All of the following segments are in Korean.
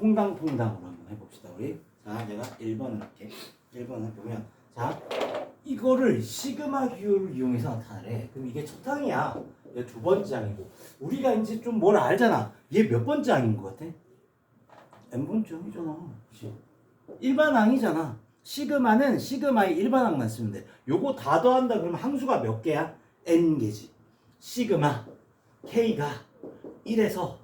퐁당퐁당으로 한번 해봅시다 우리. 자 내가 1번을 할게. 1번을 보면 자 이거를 시그마 기호를 이용해서 나타내래. 그럼 이게 첫 항이야. 얘 두 번째 항이고. 우리가 이제 좀 뭘 알잖아. 얘 몇 번째 항인 것 같아? n번째 항이잖아. 그치? 일반 항이잖아. 시그마는 시그마의 일반 항만 쓰면 돼. 요거 다 더한다 그러면 항수가 몇 개야? n개지. 시그마 k가 1에서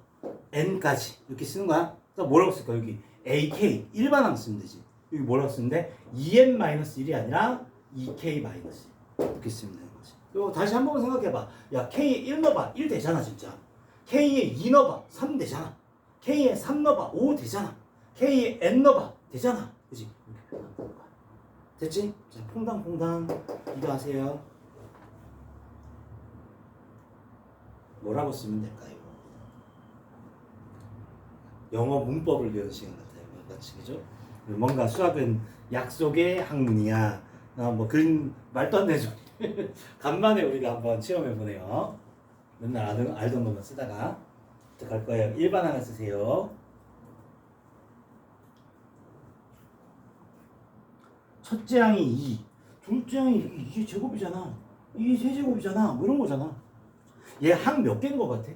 n까지. 이렇게 쓰는 거야. 그래서 뭐라고 쓸까 여기 ak 일반항 쓰면 되지. 여기 뭐라고 쓰는데 2n-1이 아니라 2k-1 이렇게 쓰면 되는 거지. 이거 다시 한 번 생각해봐. 야 k에 1 넣어봐 1 되잖아 진짜. k에 2 넣어봐 3 되잖아. k에 3 넣어봐 5 되잖아. k에 n 넣어봐 되잖아. 그지? 됐지? 자 퐁당퐁당 이거 하세요. 뭐라고 쓰면 될까요? 영어 문법을 배우는 시간 같아요. 마치 그죠? 뭔가 수학은 약속의 학문이야. 아, 뭐 그런 말도 안 소리. 간만에 우리가 한번 체험해 보네요. 맨날 알던, 알던 것만 쓰다가 어떡할 거예요? 일반 하나 쓰세요. 첫째 항이 2, 둘째 항이 2의 제곱이잖아. 2의 세제곱이잖아. 뭐 이런 거잖아. 얘 항 몇 개인 것 같아?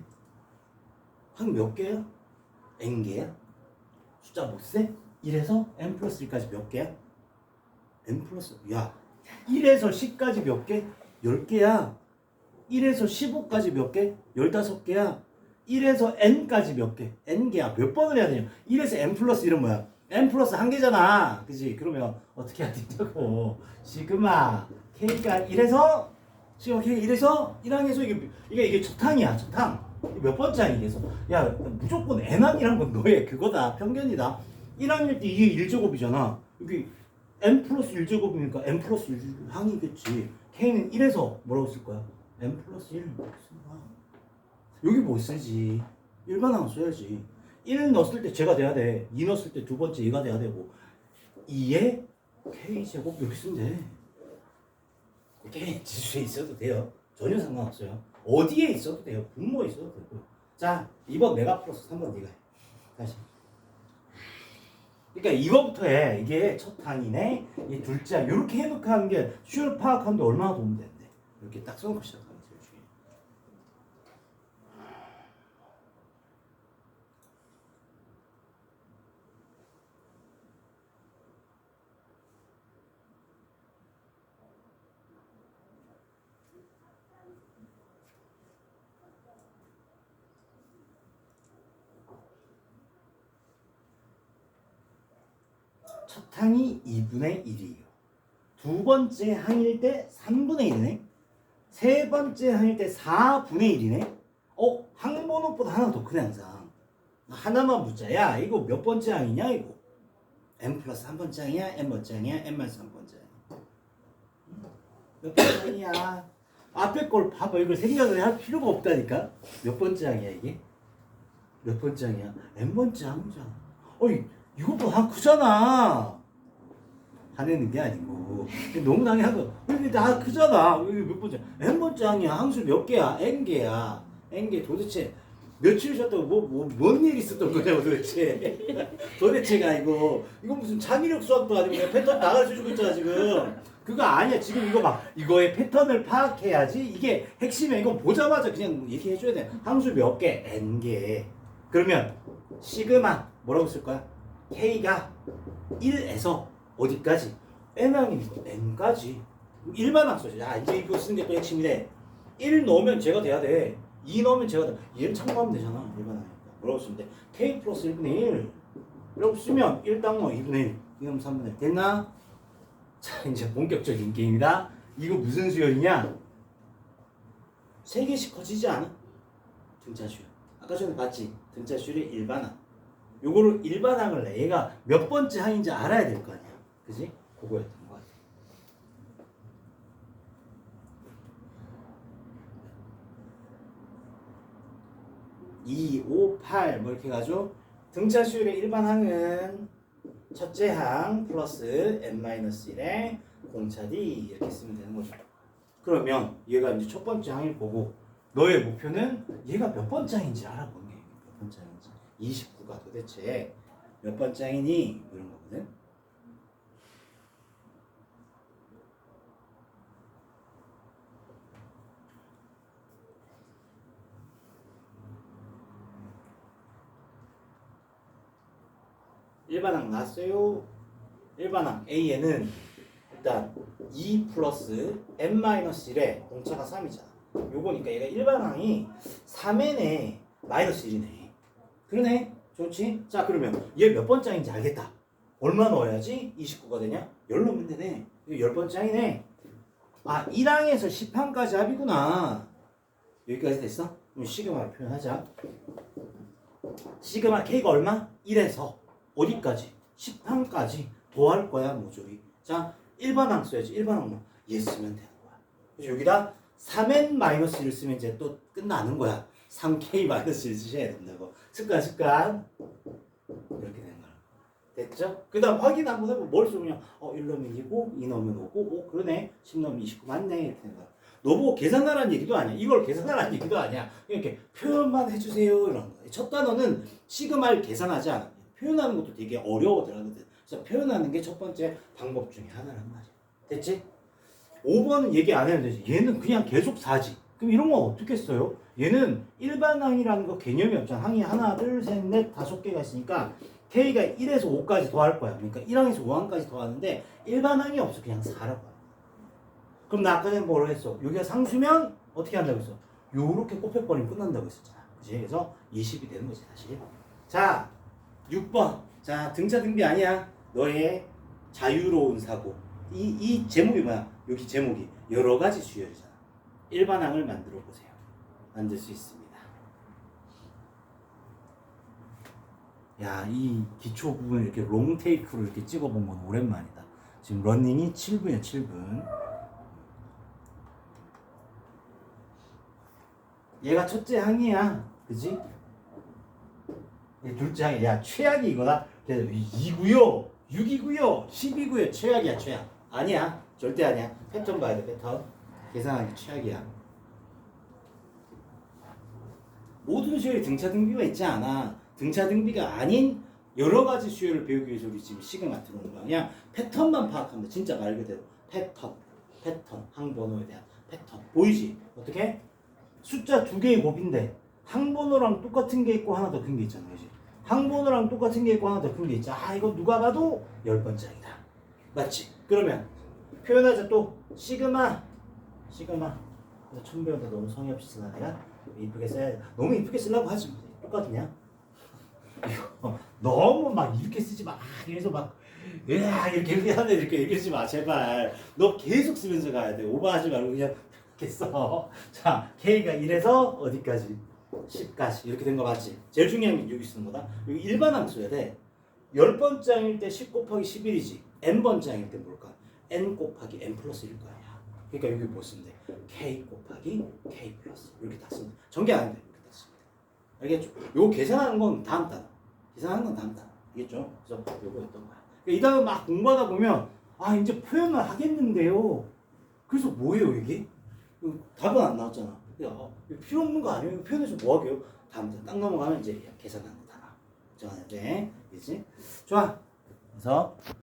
항 몇 개야? N 개야? 숫자 못 세? 1에서 n 플러스 1까지 몇 개야? n 플러스 야 1에서 10까지 몇 개? 10개야 1에서 15까지 몇 개? 15개야 1에서 n까지 몇 개? n개야 몇 번을 해야 되냐 1에서 n 플러스 1은 뭐야? n 플러스 한 개잖아 그지? 그러면 어떻게 해야 되냐고 시그마 k가 1에서 시그마 k 1에서 1항에서 이게 이게 이게 첫항이야 첫항 몇 번째 항이겠어? 야 무조건 n항이란 건 너의 그거다. 편견이다. 1항일 때 이게 1제곱이잖아. 여기 n 플러스 1제곱이니까 n 플러스 1항이겠지. K는 1에서 뭐라고 쓸 거야? n 플러스 1 이렇게 쓰는 거야? 여기 뭐 쓰지? 일반항 써야지. 1 넣었을 때 제가 돼야 돼 2 넣었을 때 두 번째 얘가 돼야 되고. 2에 k제곱 이렇게 쓰면 돼. 이렇게 지수에 있어도 돼요. 전혀 상관없어요 어디에 있어도 돼요. 분모에 있어도 되고. 자, 2번 내가 플러스 3번 네가 해. 다시. 그러니까 이거부터 해. 이게 첫 항이네. 이 둘째 항. 이렇게 해놓고 하는 게 수열 파악하는데 얼마나 도움 되는데. 이렇게 딱 써놓고 시작하는 게 제일 중요해. 첫 항이 2분의 1이에요. 두 번째 항일 때 3분의 1이네. 세 번째 항일 때 4분의 1이네. 어, 항번호보다 하나 더 크네 항상. 하나만 묻자. 야, 이거 몇 번째 항이냐 이거? n 플러스 한 번째 항이야? n 번째 항이야? n 마이너스 한 번째? 몇 번째 항이야? 앞에 걸 봐봐. 이걸 생각을 할 필요가 없다니까. 몇 번째 항이야 이게? 몇 번째 항이야? n 번째 항이잖아. 어이, 이것보다 한 크잖아. 화내는 게 아니고 너무 당연하고 근데 다 크잖아. 이게 몇 번째? n 번째 항이야. 항수 몇 개야? n 개야. n 개 도대체 며칠 쉬었다고 뭐뭐뭔일 있었던 거냐고 도대체. 도대체가 아니고 이거 무슨 창의력 수학도 아니고 그냥 패턴 다 가르쳐주고 있잖아 지금. 그거 아니야. 지금 이거 막 이거의 패턴을 파악해야지 이게 핵심이야. 이건 보자마자 그냥 얘기해줘야 돼. 항수 몇 개? n 개. 그러면 시그마 뭐라고 쓸 거야? K가 1에서 어디까지? N항이니까 N까지 일반 항수죠. 야 이제 이거 쓰는 게 또 핵심이래. 1 넣으면 제가 돼야 돼. 2 넣으면 제가 돼. 얘를 참고하면 되잖아. 일반 항이니까. 뭐라고 쓰면 돼? K 플러스 1분의 1 이라고 쓰면 1땅 넣어 2분의 1 이러면 3분의 1 됐나? 자 이제 본격적인 게임이다. 이거 무슨 수열이냐? 세 개씩 커지지 않아? 등차 수열. 아까 전에 봤지? 등차 수열의 일반항. 요거를 일반항을 내. 얘가 몇 번째 항인지 알아야 될 거 아니야. 그지? 그거였던 거 같아. 이, 오, 팔, 뭐 이렇게 가죠? 등차 수열의 일반 항은 첫째 항 플러스 n-1에 공차 d 이렇게 쓰면 되는 거죠. 그러면 얘가 이제 첫 번째 항일 거고 너의 목표는 얘가 몇 번째 항인지 알아보는 게 몇 번째 항인지 29가 도대체 몇 번째 항이니? 뭐 이런 거거든. 일반항 나왔어요. 일반항 A에는 일단 2 플러스 n-1에 공차가 3이잖아. 요거니까 얘가 일반항이 3n에 마이너스 1이네. 그러네. 좋지? 자 그러면 얘 몇 번째 항인지 알겠다. 얼마 넣어야지 29가 되냐? 10 넣으면 되네. 이거 10번째 항이네. 아 1항에서 10항까지 합이구나. 여기까지 됐어? 그럼 시그마로 표현하자. 시그마 K가 얼마? 1에서 어디까지? 10항까지 더할 거야 모조리. 자 1반항 써야지. 1반항 뭐? 얘 쓰면 되는 거야. 그래서 여기다 3n-1을 쓰면 이제 또 끝나는 거야. 3k-1을 쓰셔야 된다고. 습관 습관. 이렇게 되는 거야. 됐죠? 그 다음 확인 한번 해보면 뭘 쓰면 어, 1 넣으면 2고 2 넣으면 5고 오 그러네 10 넣으면 29 맞네 이렇게 되는 거야. 너보고 계산하라는 얘기도 아니야. 이걸 계산하라는 얘기도 아니야. 이렇게 표현만 해주세요 이런 거. 첫 단어는 시그마를 계산하지 않아. 표현하는 것도 되게 어려워더라거든. 그래서 표현하는 게 첫 번째 방법 중에 하나란 말이야. 됐지? 5번은 얘기 안 해도 되지. 얘는 그냥 계속 사지. 그럼 이런 거 어떻게 써요? 얘는 일반 항이라는 거 개념이 없잖아. 항이 하나, 둘, 셋, 넷, 다섯 개가 있으니까 K가 1에서 5까지 더할 거야. 그러니까 1항에서 5항까지 더하는데 일반 항이 없어. 그냥 4라고 하는 거야. 그럼 나 아까 전에 뭐로 했어? 여기가 상수면 어떻게 한다고 했어? 요렇게 곱해버리면 끝난다고 했었잖아. 그지? 그래서 20이 되는 거지, 사실. 자, 6번. 자, 등차 등비 아니야. 너의 자유로운 사고. 이, 이 제목이 뭐야? 여기 제목이 여러 가지 수열이잖아. 일반항을 만들어 보세요. 만들 수 있습니다. 야, 이 기초 부분 이렇게 롱 테이크로 이렇게 찍어본 건 오랜만이다. 지금 러닝이 7분이야, 7분. 얘가 첫째 항이야. 그지? 얘 둘째 항이 야, 최악이 이거다. 2구요, 6이구요, 10이구요. 최악이야, 최악. 아니야. 절대 아니야. 패턴 봐야 돼, 패턴. 계산하기 최악이야. 모든 수열에 등차 등비가 있지 않아. 등차 등비가 아닌 여러 가지 수열을 배우기 위해서 우리 지금 시그마 들어오는 거야. 그냥 패턴만 파악하면 돼. 진짜 말 그대로 패턴, 패턴, 항번호에 대한 패턴. 보이지? 어떻게? 숫자 두 개의 곱인데 항번호랑 똑같은 게 있고 하나 더 큰 게 있잖아, 그지? 항번호랑 똑같은 게 있고 하나 더 큰 게 있지. 아, 이거 누가 봐도 열 번째이다. 맞지? 그러면 표현하자 또 시그마, 시그마. 그래서 천배한테 너무 성의 없이 쓰나 내가 이쁘게 써야 돼. 너무 이쁘게 쓰려고 하지 마. 똑같냐? 이거 너무 막 이렇게 쓰지 마. 그래서 막 으아 이렇게 이렇게 하는 이렇게 얘기하지 마 제발. 너 계속 쓰면서 가야 돼. 오버하지 말고 그냥 이렇게 써. 자 K가 1에서 어디까지? 10까지 이렇게 된 거 맞지? 제일 중요한 게 여기 쓰는 거다. 여기 일반항 써야 돼. 열 번째 항일 때 10 곱하기 11이지. n 번째 항일 때 뭘까? n 곱하기 n 플러스 1거 아니야. 그러니까 여기 뭐 쓰면 돼? k 곱하기 k 플러스 이렇게 다 쓰면 돼. 전개 안 돼. 이렇게 다 돼. 알겠죠? 요거 계산하는 건 다음 단어. 계산하는 건 다음 단어. 알겠죠? 그래서 요거였던 거야. 그러니까 이 단어 막 공부하다 보면 아 이제 표현을 하겠는데요. 그래서 뭐예요 이게? 답은 안 나왔잖아. 야, 필요 없는 거 아니에요? 표현해서 뭐 하게요? 다음 딱 넘어가면 이제 계산하는 거 다. 정해야 돼. 그지? 좋아. 그래서